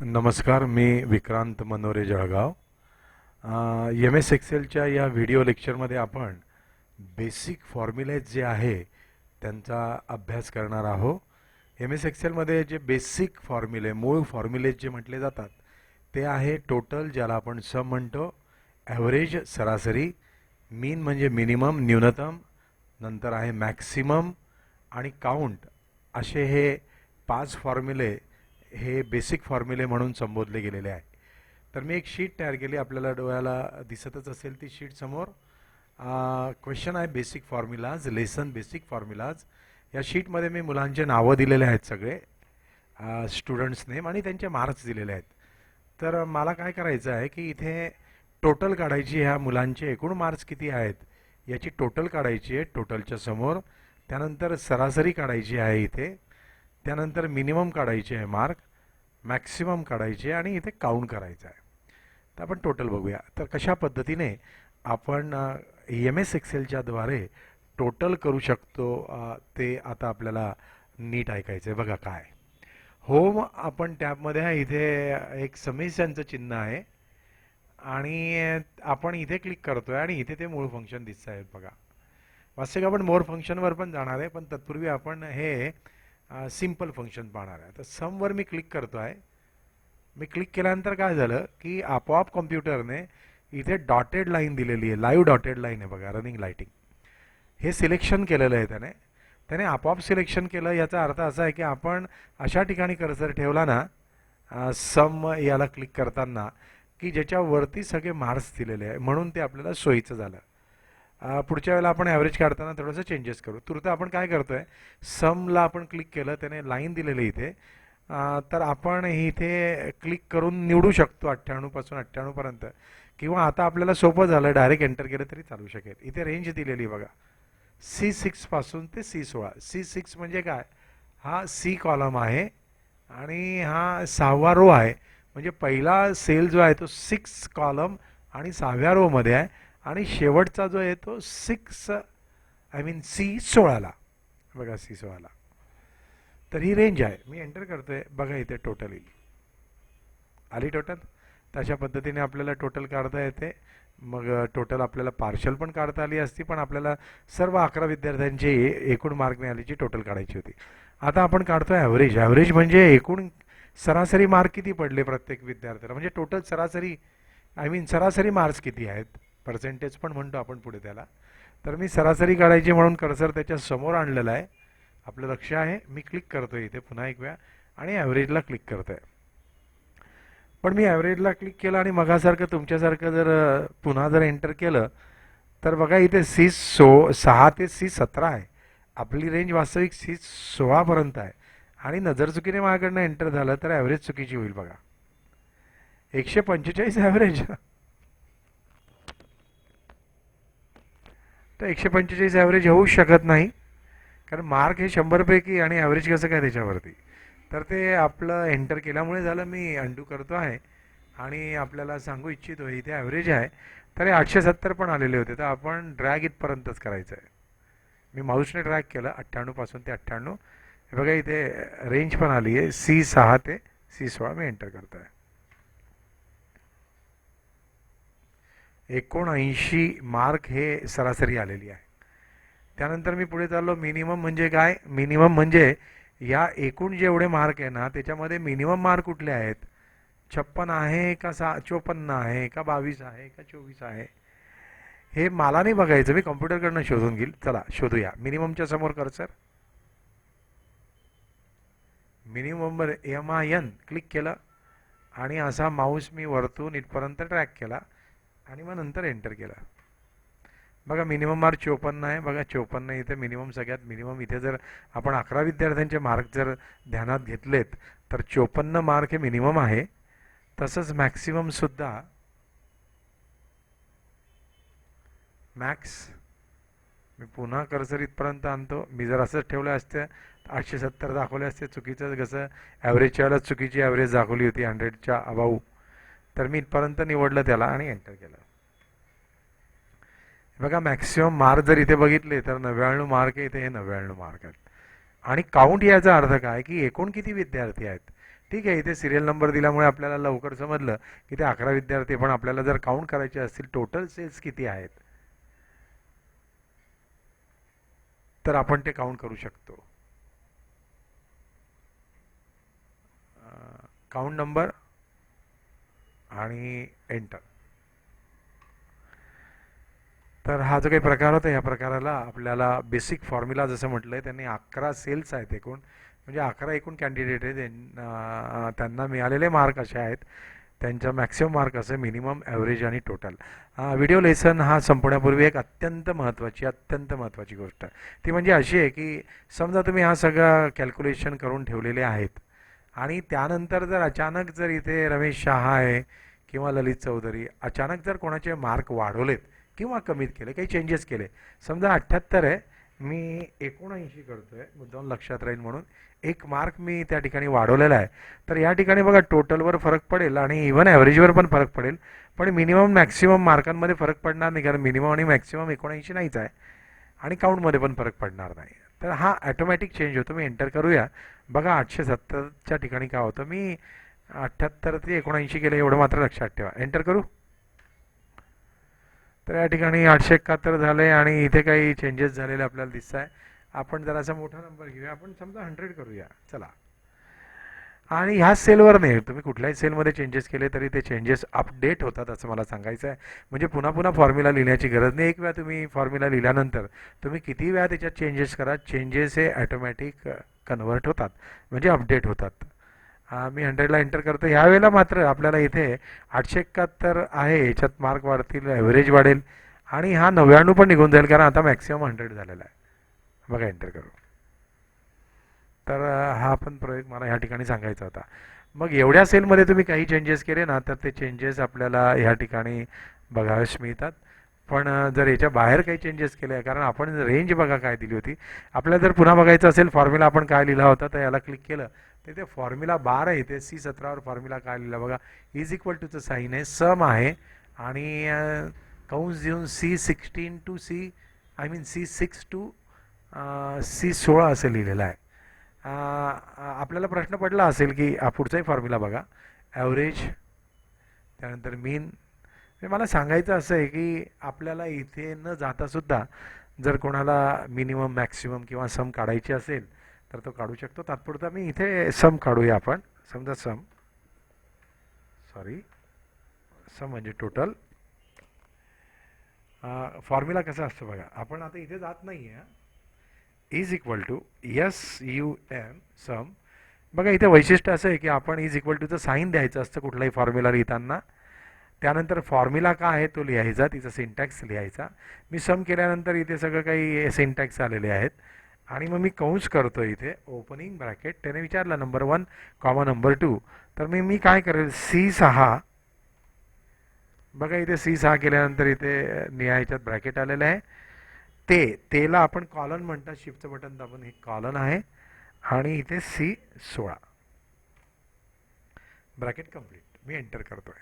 नमस्कार मी Vikrant Manore Jalgaon. M S एक्सेलच्या या व्हिडिओ लेक्चरमध्ये आपण बेसिक फॉर्म्युलेज जे आहे त्यांचा अभ्यास करणार आहोत. एम एस एक्सेलमध्ये जे बेसिक फॉर्म्युले मूळ फॉर्म्युलेज जे म्हटले जातात ते आहे टोटल ज्याला आपण सम म्हणतो ॲव्हरेज सरासरी मीन म्हणजे मिनिमम न्यूनतम नंतर आहे मॅक्सिमम आणि काउंट असे हे पाच फॉर्म्युले हे बेसिक फॉर्म्युले म्हणून संबोधले गेलेले आहे. तर मी एक शीट तयार केली आपल्याला डोळ्याला दिसतच असेल ती शीट समोर. क्वेश्चन आहे basic formulas lesson basic formulas या शीटमध्ये मी मुलांचे नावं दिलेले आहेत सगळे स्टुडंट्स नेम आणि त्यांचे मार्क्स दिलेले आहेत. तर मला काय करायचं आहे की इथे टोटल काढायची ह्या मुलांचे एकूण मार्क्स किती आहेत याची टोटल काढायची आहे टोटलच्या समोर. त्यानंतर सरासरी काढायची आहे इथे. त्यानंतर मिनिमम काढायचे आहे मार्क मॅक्सिमम काढायचे आणि इथे काउंट करायचं आहे. तर आपण टोटल बघूया. तर कशा पद्धतीने आपण एम एस एक्सेलच्याद्वारे टोटल करू शकतो ते आता आपल्याला नीट ऐकायचं आहे बघा काय. होम आपण टॅबमध्ये आहे इथे एक समीस्यांचं चिन्ह आहे. आणि आपण इथे क्लिक करतो आहे आणि इथे ते मूळ फंक्शन दिसत आहे बघा. वास्तविक आपण मोर फंक्शनवर पण जाणार आहे पण तत्पूर्वी आपण हे सिंपल फंक्शन पाहणार आहे. तर समवर मी क्लिक करतो आहे मी क्लिक केल्यानंतर काय झालं की आपोआप कॉम्प्युटरने इथे डॉटेड लाईन दिलेली आहे. लाईव्ह डॉटेड लाईन आहे बघा रनिंग लाईटिंग हे सिलेक्शन केलेलं आहे त्याने. त्याने आपोआप सिलेक्शन केलं. याचा अर्थ असा आहे की आपण अशा ठिकाणी कर्सर ठेवला ना सम याला क्लिक करताना की ज्याच्यावरती सगळे मार्क्स दिलेले आहे. म्हणून ते आपल्याला सोयीचं झालं. पुढच्या वेळेला आपण ॲव्हरेज काढताना थोडंसं चेंजेस करू. तुर्त आपण काय करतो आहे समला आपण क्लिक केलं त्याने लाईन दिलेली इथे. तर आपण इथे क्लिक करून निवडू शकतो अठ्ठ्याण्णवपासून अठ्ठ्याण्णवपर्यंत किंवा आता आपल्याला सोपं झालं डायरेक्ट एंटर केलं तरी चालू शकेल. इथे रेंज दिलेली बघा. सी सिक्सपासून ते सी सोळा. सी सिक्स म्हणजे काय? हा सी कॉलम आहे आणि हा सहावा रो आहे. म्हणजे पहिला सेल जो आहे तो सिक्स कॉलम आणि सहाव्या रोमध्ये आहे. आणि शेवटचा जो आहे तो सिक्स आय मीन सी सोळाला. बघा सी सोळाला. तर ही रेंज आहे. मी एंटर करतो आहे बघा इथे टोटल येईल. आली टोटल तशा पद्धतीने आपल्याला टोटल काढता येते. मग टोटल आपल्याला पार्शल पण काढता आली असती पण आपल्याला सर्व अकरा विद्यार्थ्यांची एकूण मार्क मिळाल्याची टोटल काढायची होती. आता आपण काढतोय ॲव्हरेज ॲव्हरेज म्हणजे एकूण सरासरी मार्क किती पडले प्रत्येक विद्यार्थ्याला? म्हणजे टोटल सरासरी आय मीन सरासरी मार्क्स किती आहेत? पर्सेंटेज पण म्हणतो आपण पुढे त्याला. तर मी सरासरी काढायची म्हणून कर्सर त्याच्यासमोर आणलेला आहे. आपलं लक्ष आहे. मी क्लिक करतोय इथे पुन्हा एक वेळा आणि ॲव्हरेजला क्लिक करतोय. पण मी ॲव्हरेजला क्लिक केलं आणि मगासारखं तुमच्यासारखं जर पुन्हा जर एंटर केलं तर बघा इथे सी सो सहा ते सी सतरा आहे. आपली रेंज वास्तविक सी सोळापर्यंत आहे. आणि नजर चुकीने माझ्याकडनं एंटर झालं तर ॲव्हरेज चुकीची होईल बघा. एकशे पंचेचाळीस ॲव्हरेज तर एकशे पंचेचाळीस ॲव्हरेज होऊच शकत नाही. कारण मार्क हे शंभरपैकी आणि ॲव्हरेज कसं काय त्याच्यावरती? तर ते आपलं एंटर केल्यामुळे झालं मी अंडू करतो आहे. आणि आपल्याला सांगू इच्छितो इथे ॲव्हरेज आहे. तर हे आठशे सत्तर पण आलेले होते. तर आपण ड्रॅग इथपर्यंतच करायचं आहे. मी माऊसने ड्रॅग केलं अठ्ठ्याण्णवपासून ते अठ्ठ्याण्णव. बघा इथे रेंज पण आली आहे. सी सहा ते सी सोळा मी एंटर करतो आहे एकोणऐंशी मार्क हे सरासरी आलेली आहे. त्यानंतर मी पुढे चाललो मिनिमम म्हणजे काय? मिनिमम म्हणजे या एकूण जेवढे मार्क आहे ना त्याच्यामध्ये मिनिमम मार्क कुठले आहेत? छप्पन आहे का सा चोपन्न आहे का बावीस आहे का चोवीस आहे? हे मला नाही बघायचं मी कम्प्युटरकडनं शोधून घेईल. चला शोधूया. मिनिममच्या समोर कर सर. मिनिममवर एम आय एन क्लिक केलं आणि असा माऊस मी वरतून इथपर्यंत ट्रॅक केला. आणि मग नंतर एंटर केला. बघा मिनिमम मार्क चोपन्न आहे. बघा चोपन्न इथे मिनिमम सगळ्यात मिनिमम इथे जर आपण अकरा विद्यार्थ्यांचे मार्क जर ध्यानात घेतलेत तर चोपन्न मार्क हे मिनिमम आहे. तसंच मॅक्सिमम सुद्धा मॅक्स मी पुन्हा कर्सर इथपर्यंत आणतो. मी जर असंच ठेवलं असतं आठशे सत्तर दाखवले असते चुकीचं कसं ॲव्हरेजच्या वेळेला चुकीची ॲव्हरेज दाखवली होती हंड्रेडच्या अबाऊ तर मी इथपर्यंत निवडलं त्याला आणि एंटर केलं. बघा मॅक्सिमम मार्क जर इथे बघितले तर नव्याण्णव मार्क आहे इथे हे नव्याण्णव मार्क आहेत. आणि काउंट याचा अर्थ काय? की एकूण किती विद्यार्थी आहेत? ठीक आहे इथे सिरियल नंबर दिल्यामुळे आपल्याला लवकर समजलं की ते अकरा विद्यार्थी पण आपल्याला जर काउंट करायचे असतील टोटल सेल्स किती आहेत? तर आपण ते काउंट करू शकतो. काउंट नंबर आणि एंटर तर हा जो काही प्रकार होता या प्रकाराला आपल्याला बेसिक फॉर्म्युला जसं म्हटलं आहे त्यांनी अकरा सेल्स आहेत एकूण. म्हणजे अकरा एकूण कॅन्डिडेट आहे त्यांना मिळालेले मार्क असे आहेत. त्यांचा मॅक्सिमम मार्क असे मिनिमम ॲव्हरेज आणि टोटल व्हिडिओ लेसन हा संपण्यापूर्वी एक अत्यंत महत्त्वाची अत्यंत महत्त्वाची गोष्ट. ती म्हणजे अशी आहे की समजा तुम्ही हा सगळं कॅल्क्युलेशन करून ठेवलेले आहेत. आणि त्यानंतर जर अचानक जर इथे रमेश शहा आहे किंवा ललित चौधरी अचानक जर कोणाचे मार्क वाढवलेत किंवा कमीत केले काही चेंजेस केले. समजा अठ्ठ्याहत्तर आहे मी एकोणऐंशी करतो आहे मुद्दाम लक्षात राहील म्हणून. एक मार्क मी त्या ठिकाणी वाढवलेला आहे. तर या ठिकाणी बघा टोटलवर फरक पडेल आणि इव्हन ॲव्हरेजवर पण फरक पडेल. पण मिनिमम मॅक्सिमम मार्कांमध्ये फरक पडणार नाही कारण मिनिमम आणि मॅक्सिमम एकोणऐंशी नाहीच आहे. आणि काउंटमध्ये पण फरक पडणार नाही. तर हा ॲटोमॅटिक चेंज होतो. मी एंटर करूया. बघा आठशे सत्तरच्या ठिकाणी काय होतं. मी अठ्ठ्याहत्तर ते एकोणऐंशी केलं एवढं मात्र लक्षात ठेवा. एंटर करू. तर या ठिकाणी आठशे एकाहत्तर झाले आणि इथे काही चेंजेस झालेले आपल्याला दिसत आहे आपण जरासा मोठा नंबर घेऊया. आपण समजा हंड्रेड करूया. चला. आणि ह्या सेलवर नाही. तुम्ही कुठल्याही सेलमध्ये चेंजेस केले तरी ते चेंजेस अपडेट होतात असं मला सांगायचं आहे. म्हणजे पुन्हा पुन्हा फॉर्म्युला लिहिण्याची गरज नाही. एक वेळा तुम्ही फॉर्म्युला लिहिल्यानंतर तुम्ही किती वेळा त्याच्यात चेंजेस करा चेंजेस हे ॲटोमॅटिक कन्वर्ट होतात. म्हणजे अपडेट होतात. मी हंड्रेडला एंटर करतो ह्यावेळेला मात्र आपल्याला इथे आठशे एकाहत्तर आहे. याच्यात मार्क वाढतील ॲव्हरेज वाढेल. आणि हा नव्याण्णव पण निघून जाईल कारण आता मॅक्सिमम हंड्रेड झालेला आहे. बघा एंटर करू. तर हा पण प्रयोग मला ह्या ठिकाणी सांगायचा होता. मग एवढ्या सेलमध्ये तुम्ही काही चेंजेस केले ना तर ते चेंजेस आपल्याला ह्या ठिकाणी बघाव्यास मिळतात. पण जर याच्या बाहेर काही चेंजेस केले कारण आपण रेंज बघा काय दिली होती. आपल्याला जर पुन्हा बघायचं असेल फॉर्म्युला आपण काय लिहिला होता तर याला क्लिक केलं. तर ते फॉर्म्युला बार आहे ते सी सतरावर फॉर्म्युला काय लिहिला बघा. इज इक्वल टूचं साईन आहे सम आहे आणि कंस देऊन C sixteen to C I mean C six to C सोळा असं लिहिलेलं आहे. आपल्याला प्रश्न पडला असेल की पुढचाही फॉर्म्युला बघा. ॲव्हरेज त्यानंतर मीन म्हणजे मला सांगायचं असं आहे की आपल्याला इथे न जातासुद्धा जर कोणाला मिनिमम मॅक्सिमम किंवा सम काढायची असेल तर तो काढू शकतो. तात्पुरता मी इथे सम काढूया आपण. समजा सम सॉरी सम म्हणजे टोटल फॉर्म्युला कसा असतो बघा. आपण आता इथे जात नाही आहे is equal to S U M sum बघा इथे वैशिष्ट्य असं आहे की आपण इज इक्वल टूचं साईन द्यायचं असतं कुठलाही फॉर्म्युला लिहिताना. त्यानंतर फॉर्म्युला काय आहे तो लिहायचा तिचा सिंटॅक्स लिहायचा. मी सम केल्यानंतर इथे सगळं काही सिंटॅक्स आलेले आहेत. आणि मग मी कंस करतो इथे ओपनिंग ब्रॅकेट त्याने विचारलं number one comma number two तर मी मी काय करेल? सी सहा. बघा इथे सी सहा केल्यानंतर इथे निहायच्यात ब्रॅकेट आलेलं आहे. ते तेला आपण कॉलन म्हणतात शिफ्टचं बटन दाबून हे कॉलन आहे. आणि इथे सी सोळा. ब्रॅकेट कंप्लीट मी एंटर करतोय.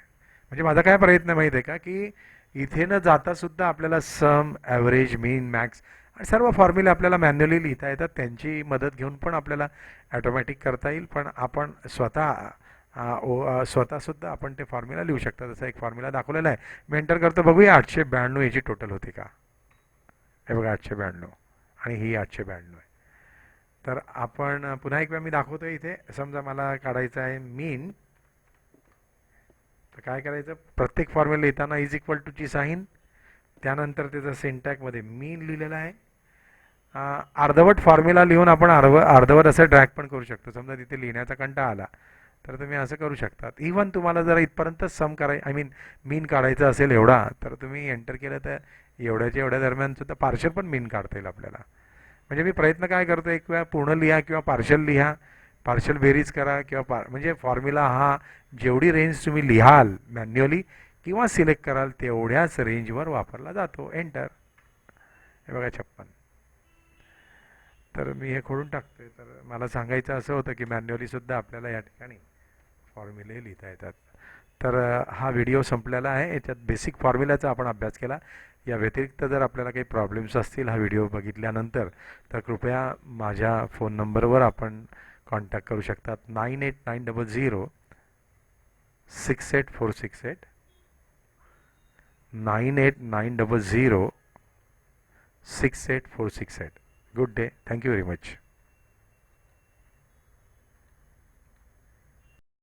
म्हणजे माझा काय प्रयत्न माहीत आहे का? की इथे न जाता सुद्धा आपल्याला सम ॲव्हरेज मीन मॅक्स आणि सर्व फॉर्म्युले आपल्याला मॅन्युअली लिहिता येतात. त्यांची मदत घेऊन पण आपल्याला ॲटोमॅटिक करता येईल. पण आपण स्वतः स्वतःसुद्धा आपण ते फॉर्म्युला लिहू शकता. जसं एक फॉर्म्युला दाखवलेला आहे. मी एंटर करतो. बघूया आठशे ब्याण्णव याची टोटल होती का? हे बघा आठशे ब्याण्णव. आणि ही आठशे ब्याण्णव आहे. तर आपण पुन्हा एक वेळा मी दाखवतो इथे. समजा मला काढायचं आहे मीन तर काय करायचं? प्रत्येक फॉर्म्युला लिहिताना इज इक्वल टू ची साईन त्यानंतर त्याचं सिंटॅकमध्ये मीन लिहिलेलं आहे. अर्धवट फॉर्म्युला लिहून आपण अर्ध अर्धवट असं ड्रॅग पण करू शकतो. समजा तिथे लिहिण्याचा कंटा आला तर तुम्ही असं करू शकतात. इवन तुम्हाला जर इथपर्यंत सम कराय आय मीन मीन काढायचं असेल एवढा तर तुम्ही एंटर केलं तर एवढ्याच्या एवढ्या दरम्यान सुद्धा पार्शल पण मीन काढता येईल आपल्याला. म्हणजे मी प्रयत्न काय करतो एक वेळा पूर्ण लिहा किंवा पार्शल लिहा पार्शल बेरीज करा किंवा पार म्हणजे फॉर्म्युला हा जेवढी रेंज तुम्ही लिहाल मॅन्युअली किंवा सिलेक्ट कराल तेवढ्याच रेंजवर वापरला जातो. एंटर हे बघा छप्पन. तर मी हे खोडून टाकतोय. तर मला सांगायचं असं होतं की मॅन्युअलीसुद्धा आपल्याला या ठिकाणी फॉर्म्युले लिहिता येतात. तर हा व्हिडिओ संपलेला आहे. याच्यात बेसिक फॉर्म्युलाचा आपण अभ्यास केला. या व्यतिरिक्त जर आपल्याला काही प्रॉब्लेम्स असतील हा व्हिडिओ बघितल्यानंतर तर कृपया माझ्या फोन नंबरवर आपण कॉन्टॅक्ट करू शकतात. Nine eight nine double zero six eight four six eight nine eight nine double zero six eight four six eight good day thank you very much